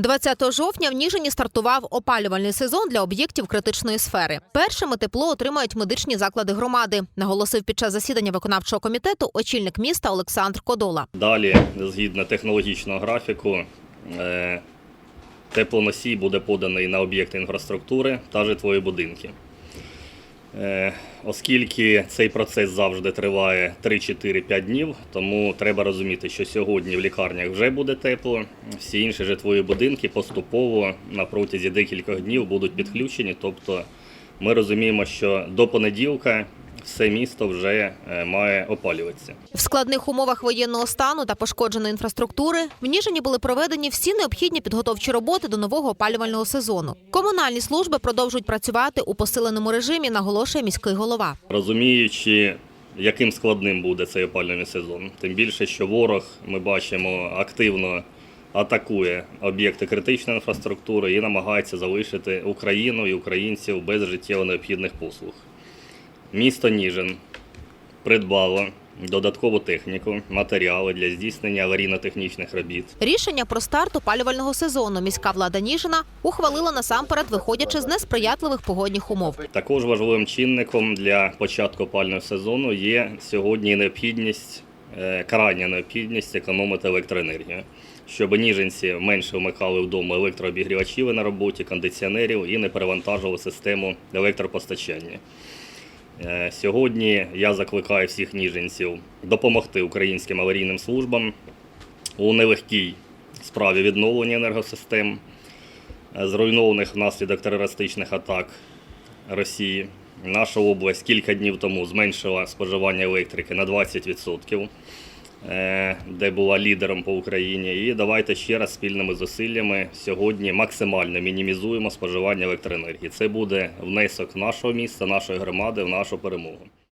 20 жовтня в Ніжині стартував опалювальний сезон для об'єктів критичної сфери. Першими тепло отримають медичні заклади громади, наголосив під час засідання виконавчого комітету очільник міста Олександр Кодола. Далі, згідно технологічного графіку, е, теплоносій буде поданий на об'єкти інфраструктури та житлові будинки. Е, Оскільки цей процес завжди триває 3-4-5 днів, тому треба розуміти, що сьогодні в лікарнях вже буде тепло, всі інші житлові будинки поступово на протязі декількох днів будуть підключені. Тобто ми розуміємо, що до понеділка все місто вже е, має опалюватися. В складних умовах воєнного стану та пошкодженої інфраструктури в Ніжині були проведені всі необхідні підготовчі роботи до нового опалювального сезону. Комунальні служби продовжують працювати у посиленому режимі, наголошує міський голова. Розуміючи, яким складним буде цей опалювальний сезон, тим більше, що ворог, ми бачимо, активно атакує об'єкти критичної інфраструктури і намагається залишити Україну і українців без життєво необхідних послуг. Місто Ніжин придбало додаткову техніку, матеріали для здійснення аварійно-технічних робіт. Рішення про старт опалювального сезону міська влада Ніжина ухвалила насамперед, виходячи з несприятливих погодних умов. Також важливим чинником для початку опального сезону є сьогодні необхідність, е, крайня необхідність економити електроенергію, щоб ніженці менше вмикали вдома електрообігрівачів на роботі, кондиціонерів і не перевантажували систему електропостачання. Е, Сьогодні я закликаю всіх ніженців допомогти українським аварійним службам у нелегкій справі відновлення енергосистем, е, зруйнованих внаслідок терористичних атак Росії. Наша область кілька днів тому зменшила споживання електрики на 20%, е, де була лідером по Україні. І давайте ще раз спільними зусиллями сьогодні максимально мінімізуємо споживання електроенергії. Це буде внесок нашого міста, нашої громади в нашу перемогу.